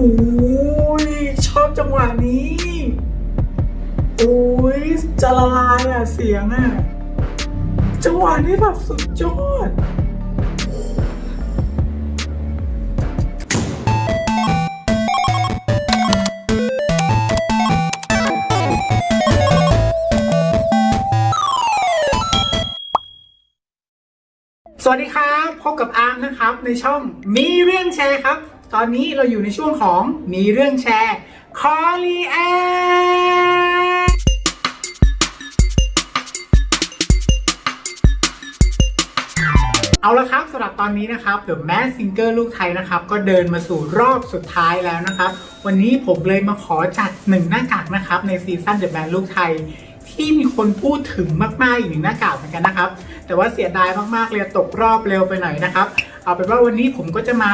ยชอบจังหวะนี้โอ้ยจะละลายอะเสียงอะ จังหวะนี้แบบสุดยอดสวัสดีครับ พบกับอาร์มนะครับ ในช่องมีเรื่องแชร์ครับ ตอนนี้เราอยู่ในช่วงของมีเรื่องแชร์คอลีแอเอาละครับสำหรับตอนนี้นะครับ The Mask Singer ลูกไทยนะครับ ก็เดินมาสู่รอบสุดท้ายแล้วนะครับ วันนี้ผมเลยมาขอจัดหนึ่งหน้ากากนะครับ ในซีซั่น The Mask ลูกไทย ที่มีคนพูดถึงมาก ๆ อีกหนึ่งหน้ากากเหมือนกันนะครับ แต่ว่าเสียดายมาก ๆ เลยตกรอบเร็วไปหน่อยนะครับ เอาเป็นว่าวันนี้ผมก็จะมา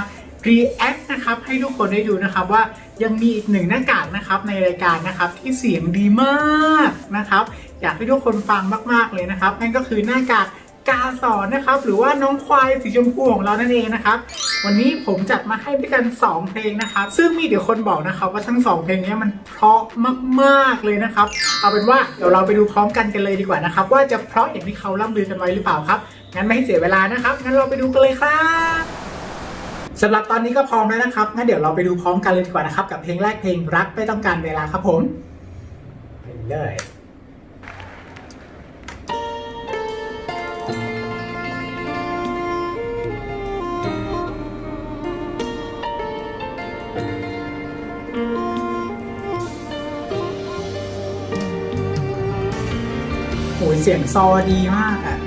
react นะครับให้ทุกคนได้ดูนะครับว่ายังมีอีกหนึ่งหน้ากากนะครับในรายการนะครับที่เสียงดีมากนะครับอยากให้ทุกคนฟังมาก ๆ เลยนะครับ นั่นก็คือหน้ากากกาสอนนะครับหรือว่าน้องควายสีชมพูของเรานั่นเองนะครับวันนี้ผมจัดมาให้ด้วยกัน 2 เพลงนะครับซึ่งมีเดี๋ยวคนบอกนะครับว่าทั้ง 2 เพลงนี้มันเพราะมากๆเลยนะครับเอาเป็นว่าเดี๋ยวเราไปดูพร้อมกันกันเลยดีกว่านะครับว่าจะเพราะอย่างที่เขาล่ำลือกันไว้หรือเปล่าครับงั้นไม่ให้เสียเวลานะครับงั้นเราไปดูกันเลยครับ สำหรับตอนนี้ก็พร้อมแล้วนะครับงั้นเดี๋ยวเราไปดูพร้อมกันเลยดีกว่านะครับ กับเพลงแรกเพลงรักไม่ต้องการเวลาครับผมไปเลยโหยเสียงซอดีมากอะ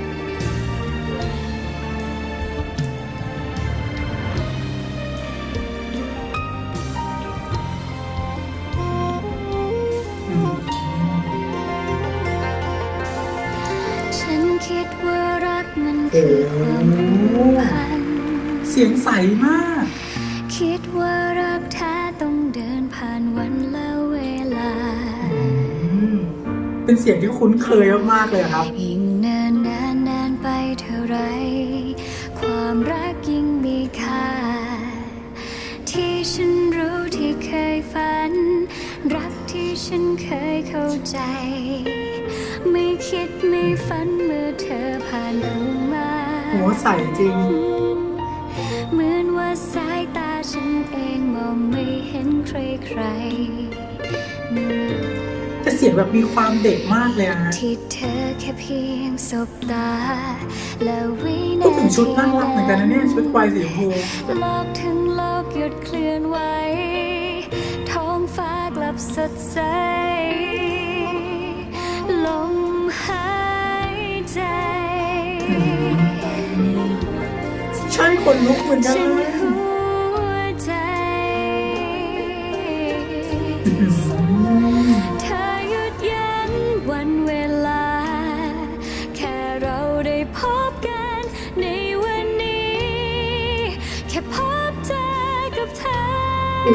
ฉันคิดว่ารักมันคือความผูกพันเสียงใสมาก คิดว่ารักแท้ต้องเดินผ่านวันและเวลาอืมเป็นเสียงที่คุ้นเคยมากๆเลยครับ ยิ่งเนินนานนานไปเท่าไร ความรักยิ่งมีค่า ที่ฉันรู้ที่เคยฝัน รักที่ฉันเคยเข้าใจไม่ คิดไม่ฝันเมื่อเธอผ่านเข้ามาโหใสจริง เหมือนว่าสายตาฉันเองมองไม่เห็นใครใครๆแต่เสียงแบบมีความเด็กมากเลยอะฮะที่เธอแค่เพียงสบตา และวิพูนาดถึงชุดน่ารักเหมือนกันนะเนี่ยชุดควายสีชมพูโลกถึงโลกหยุดเคลื่อนไหวท้องฟ้ากลับสดใสลม คนลุกเหมือนกันฉันเลยหัวใจอ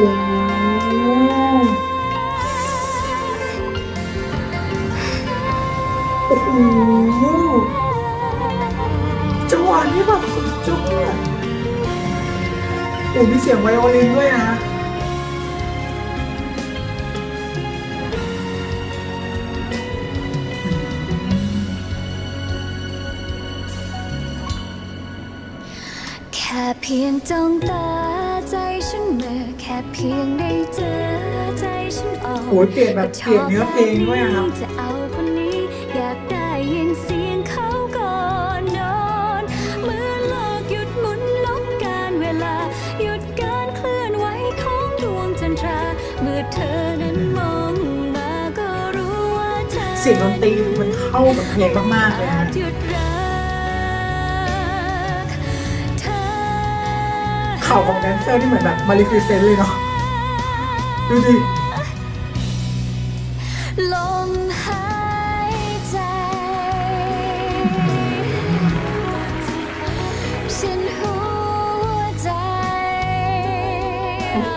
ื้อ อ้มีเสียงไวโอลินด้วยนะแค่เพียงจ้องตาใจฉันเมื่อแค่เพียงได้เจอใจฉันออกโอ้ยเปลี่ยนแบบเปลี่ยนเนื้อเพลงด้วยอะครับ ดวงจันทรา เมื่อเธอนั้นมองมาก็รู้ว่าเธอเสียงดนตรีมันเข้ากับเพลงมากๆเลยอานะจหยุดรักเธอ เข่าของแดนเซอร์นี่เหมือนแบบมาริฟิเซนเลยเนาะดูดิลมหายใจ ฉันหัวใจ โอ้โห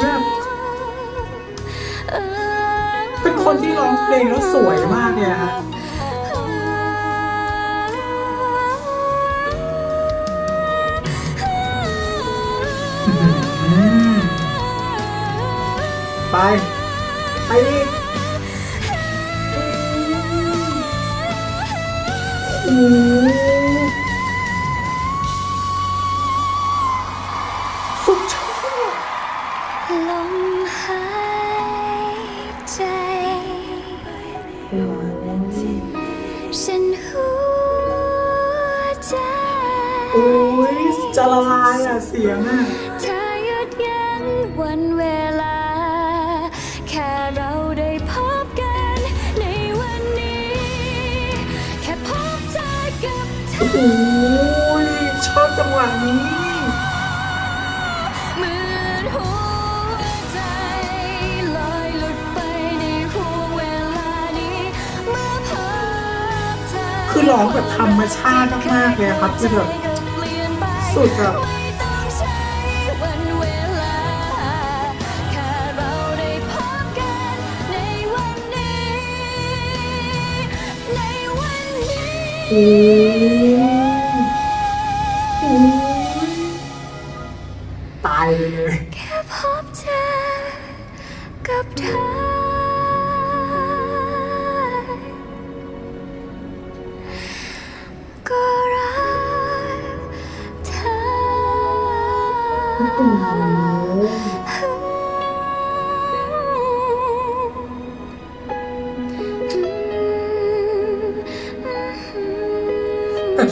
แบบเป็นคนที่ร้องเพลงแล้วสวยมากเลยอะฮะอืมไปไป ละลายอะเสียงอะ เธอหยุดยั้งวันเวลา แค่เราได้พบกันในวันนี้ แค่พบเจอกับเธอ โอ้ยชอบจังหวะนี้ เหมือนหัวใจลอยหลุดไปในห่วงเวลานี้เมื่อพบเธอคือร้องแบบธรรมชาติมากๆเลยครับคือแบบ สุดอะไม่ต้องใช้วันเวลาแค่เราได้พบกันในวันนี้ในวันนี้โอ้ยโอ้ยตายไปเลยแค่พบเจอกับเธอ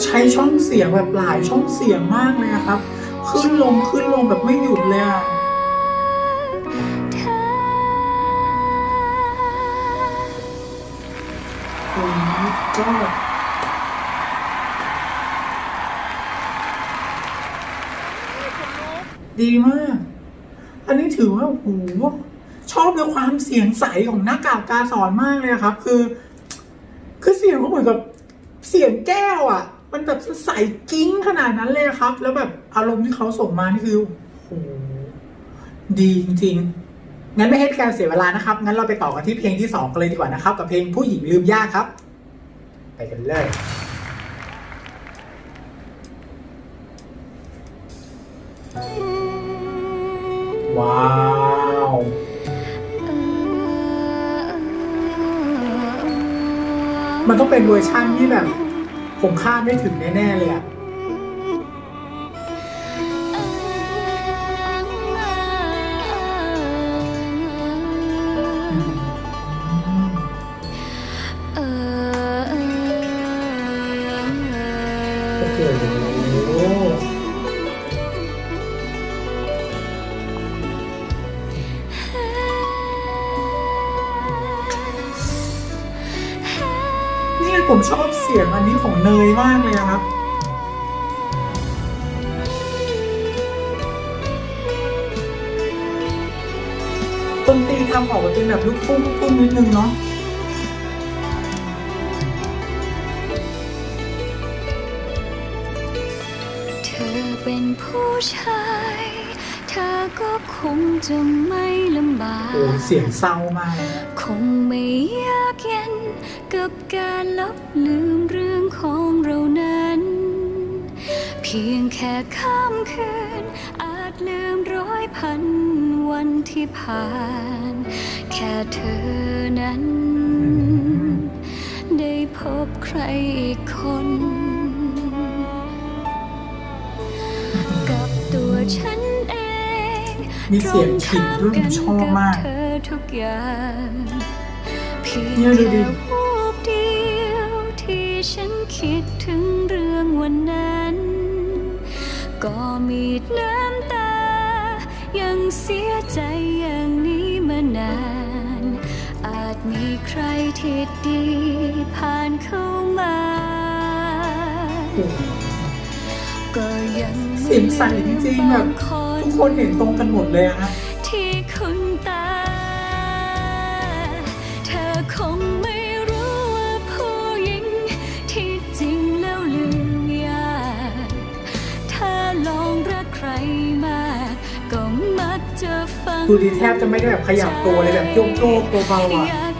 ใช้ช่องเสียงแบบหลายช่องเสียงมากเลยครับ ขึ้นลงขึ้นลงแบบไม่หยุดเลยอะโอ้ยก็ดีมาก อันนี้ถือว่าโอ้โหชอบในความเสียงใสของหน้ากากกาสอนมากเลยครับ คือ คือเสียงเขาเหมือนกับเสียงแก้วอะ มันแบบใสกิ้งขนาดนั้นเลยครับ แล้วแบบอารมณ์ที่เขาส่งมานี่คือโหดีจริงๆ งั้นไม่ให้การเสียเวลานะครับ งั้นเราไปต่อกันที่เพลงที่สองกันเลยดีกว่านะครับ กับเพลงผู้หญิงลืมยากครับ ไปกันเลยว้าวมันต้องเป็นเวอร์ชั่นที่แบบ ผมคาดไม่ถึงแน่ ๆ เลยอะเออโอ้โหนี่ผมชอบเสียงอันนี้ของเนยมากเลยอะครับดนตรีทำออกมาเป็นแบบลูกทุ่งลูกทุ่งนิดนึงเนาะเธอเป็นผู้ชาย เธอก็คงจะไม่ลำบาโอ้กเสียงเศร้ามากเลยนะคงไม่ยากเย็นกับการลบลืมเรื่องของเรานั้น เพียงแค่ข้ามคืน อาจลืมร้อยพันวันที่ผ่าน แค่เธอนั้น ได้พบใครอีกคนกับตัวฉันเอง มีเสียงขิงด้วยผมชอบมากเธอทุกอย่างเพียงเนี่ยดูดิแค่วูบเดียวที่ฉันคิดถึงเรื่องวันนั้น ก็มีน้ำตา ยังเสียใจอย่างนี้มานาน อาจมีใครที่ดีผ่านเข้ามา เสียงใสจริงๆแบบทุกคนเห็นตรงกันหมดเลยอะที่คุณตา เธอคงไม่รู้ว่าผู้หญิง ที่จริงแล้วลืมยากถ้าลองรักใครมาก็มักจะฟังดูดีแทบจะไม่ได้แบบขยับตัวเลยแบบโยกโยกตัวเบาอะ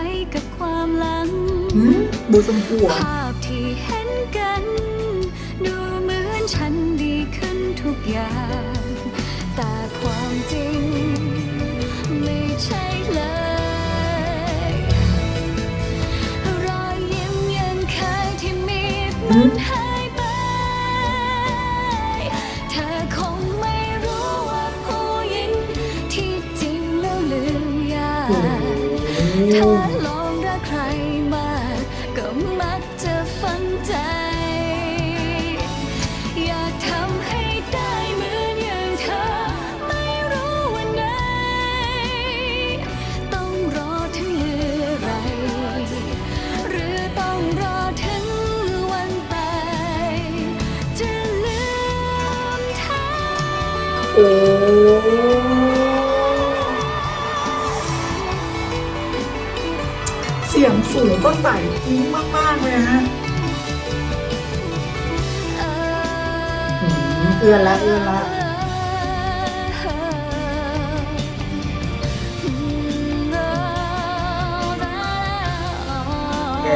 ว้กับความหลัง อืมบูชมพูอะภาพที่เห็นกัน ดูเหมือนฉันดีขึ้นทุกอย่าง แต่ความจริง ไม่ใช่เลย รอยยิ้มยังเคยที่มีมันห ถ้ ก็ใส่ทิ้งมาก ๆ เลยฮะอืมเอื้อนละเอื้อนละแก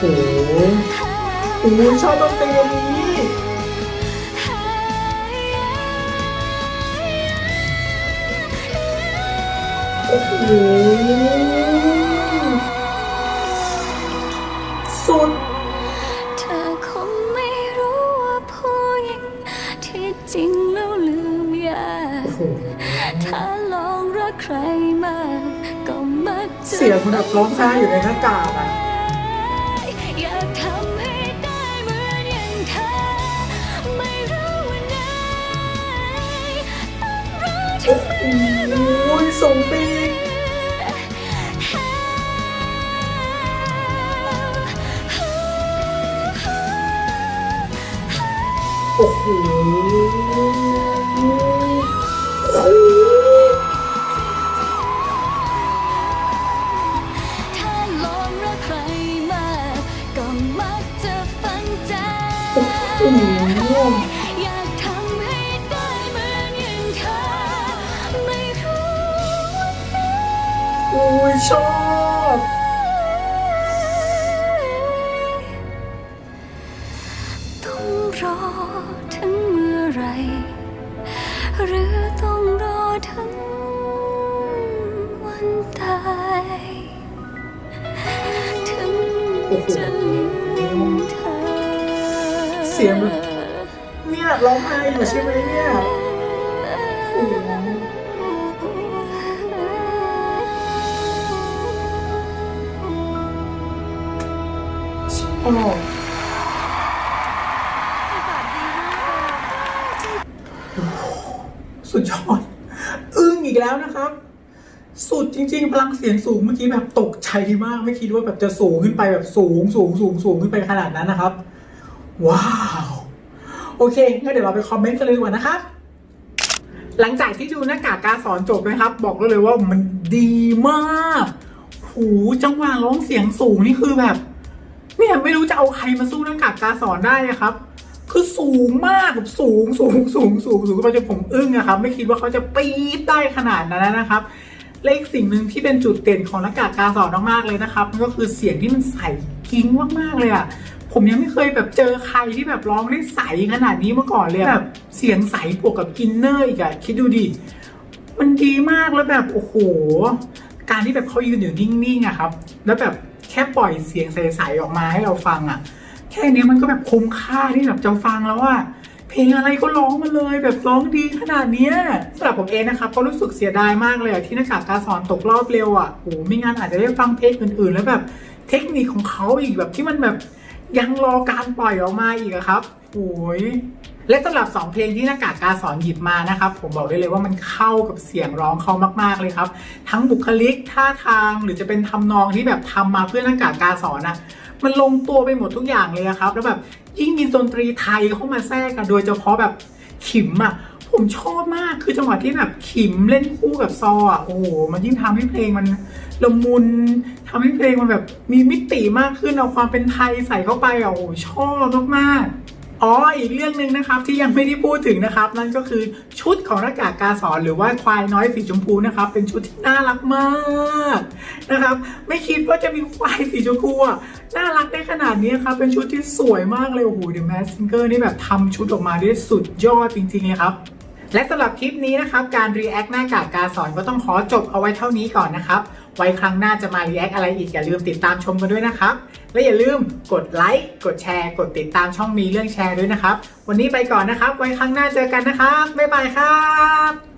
โอ้โหโอ้โหชอบดนตรีอัน สุด เธอคงไม่รู้ว่าผู้หญิงที่จริงแล้วลืมยากโอ้โหถ้าลองรักใครมากก็มักจะเสียงมันแบบร้องไห้อยู่ในหน้ากากอะอยากทำให้ได้เหมือนอย่างเธอ ไม่รู้วันไหนต้องรอถึโอ้งโหส่งปีกโอ้โหโอ้โหถ้าลองรักใครมา โอ้โหอยากทำให้ได้เหมือนอย่างเธอไม่รู้ว่าโอ้ยชอบ ร้องไห้อยู่ใช่ไหมเนี่ยโอ้โหชอบสุดยอด อึ้งอีกแล้วนะครับ สุดจริง ๆ พลังเสียงสูงเมื่อกี้แบบตกใจมาก ไม่คิดว่าแบบจะสูงขึ้นไปแบบสูงสูงสูงสูงขึ้นไปขนาดนั้นนะครับ ว้าว โอเคงั้นเดี๋ยวเราไปคอมเมนต์กันเลยดีกว่านะครับหลังจากที่ดูหน้ากากการสอนจบนะครับ บอกเลยว่ามันดีมากหูจังหวะร้องเสียงสูงนี่คือแบบเนี่ยไม่รู้จะเอาใครมาสู้หน้ากากการสอนได้อะครับ คือสูงมากแบบสูงสูงสูงสูงสูงไปจนผมอึ้งอะครับ ไม่คิดว่าเขาจะปี๊ดได้ขนาดนั้นนะครับและอีกสิ่งหนึ่งที่เป็นจุดเด่นของหน้ากากการสอนมากๆเลยนะครับก็คือเสียงที่มันใสกิ้งมากๆเลยอะ ผมยังไม่เคยแบบเจอใครที่แบบร้องได้ใสขนาดนี้มาก่อนเลยอะแบบเสียงใสบวกกับอินเนอร์อีกอะคิดดูดิมันดีมากแล้วแบบโอ้โห การที่แบบเขายืนอยู่นิ่งๆอะครับ แล้วแบบแค่ปล่อยเสียงใสๆออกมาให้เราฟังอะค่เนี้ยมันก็แบบคุ้มค่าที่แบบจะฟังแล้วอะเพลงอะไรก็ร้องมาเลยแบบร้องดีขนาดเนี้ยสำหรับผมเองนะครับก็รู้สึกเสียดายมากเลยอะที่หน้ากากกาสอนตกรอบเร็วอะโอ้โหไม่งั้นอาจจะได้ฟังเพลงอื่นๆ แล้วแบบเทคนิคของเขาอีกแบบที่มันแบบ ยังรอการปล่อยออกมาอีกครับโอ้ยและสำหรับ 2 เพลงที่หน้ากากกาสอนหยิบมานะครับ ผมบอกได้เลยว่ามันเข้ากับเสียงร้องเขามากๆเลยครับ ทั้งบุคลิกท่าทางหรือจะเป็นทำนองที่แบบทำมาเพื่อหน้ากากกาสอนนะมันลงตัวไปหมดทุกอย่างเลยครับ แล้วแบบยิ่งมีดนตรีไทยเข้ามาแทรกอะโดยเฉพาะแบบขิมอะ ผมชอบมากคือจังหวะที่แบบขิมเล่นคู่กับซออะโอ้โหมันยิ่งทำให้เพลงมันละมุนทำให้เพลงมันแบบมีมิติมากขึ้นเอาความเป็นไทยใส่เข้าไปอะโอ้โหชอบมากๆอ๋ออีกเรื่องหนึ่งนะครับที่ยังไม่ได้พูดถึงนะครับ นั่นก็คือชุดของหน้ากากาสอนหรือว่าควายน้อยสีชมพูนะครับ เป็นชุดที่น่ารักมากนะครับ ไม่คิดว่าจะมีควายสีชมพูอะน่ารักได้ขนาดนี้ครับเป็นชุดที่สวยมากเลยโอ้โหเดอะแมสซิงเกอร์นี่แบบทำชุดออกมาได้สุดยอดจริงๆเลยครับ และสำหรับคลิปนี้นะครับ การรีแอคหน้ากากกาสอนก็ต้องขอจบเอาไว้เท่านี้ก่อนนะครับ ไว้ครั้งหน้าจะมารีแอคอะไรอีกอย่าลืมติดตามชมกันด้วยนะครับ และอย่าลืมกดไลค์กดแชร์ กดติดตามช่องมีเรื่องแชร์ด้วยนะครับ วันนี้ไปก่อนนะครับ ไว้ครั้งหน้าเจอกันนะครับบ๊ายบายครับ